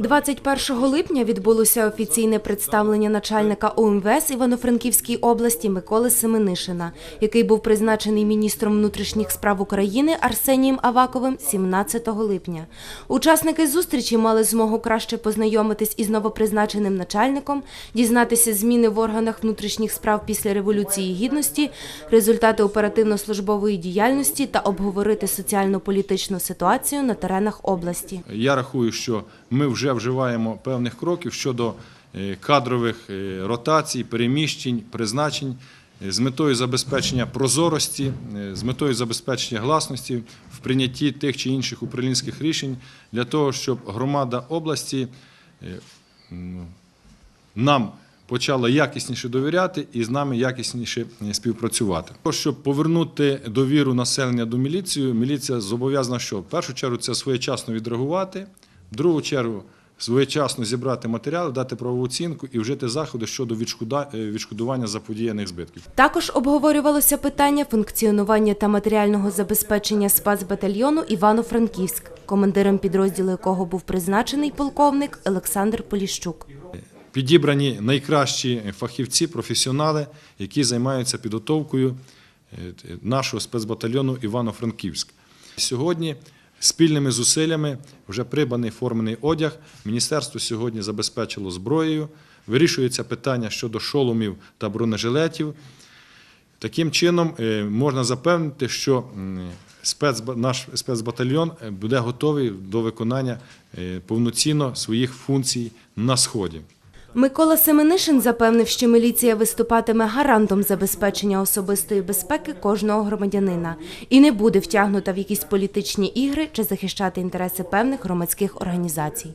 21 липня відбулося офіційне представлення начальника ОМВС Івано-Франківській області Миколи Семенишина, який був призначений міністром внутрішніх справ України Арсенієм Аваковим 17 липня. Учасники зустрічі мали змогу краще познайомитись із новопризначеним начальником, дізнатися зміни в органах внутрішніх справ після революції гідності, результати оперативно-службової діяльності та обговорити соціально-політичну ситуацію на теренах області. Я рахую, що ми вже вживаємо певних кроків щодо е, кадрових е, ротацій, переміщень, призначень е, з метою забезпечення прозорості, з метою забезпечення гласності в прийнятті тих чи інших управлінських рішень для того, щоб громада області е, нам почала якісніше довіряти і з нами якісніше співпрацювати. Щоб повернути довіру населення до міліції, міліція зобов'язана що? В першу чергу це своєчасно відреагувати, в другу чергу своєчасно зібрати матеріали, дати правову оцінку і вжити заходи щодо е, відшкодування заподіяних збитків. Також обговорювалося питання функціонування та матеріального забезпечення спецбатальйону Івано-Франківськ, командиром підрозділу якого був призначений полковник Олександр Поліщук. Підібрані найкращі фахівці, професіонали, які займаються підготовкою е, нашого спецбатальйону Івано-Франківськ. Сьогодні спільними зусиллями вже придбаний формений одяг. Міністерство сьогодні забезпечило зброєю. Вирішується питання щодо шоломів та бронежилетів. Таким чином е, можна запевнити, що наш спецбатальйон е, буде готовий до виконання е, повноцінно своїх функцій на сході. Микола Семенишин запевнив, що міліція виступатиме гарантом забезпечення особистої безпеки кожного громадянина і не буде втягнута в якісь політичні ігри чи захищати інтереси певних громадських організацій.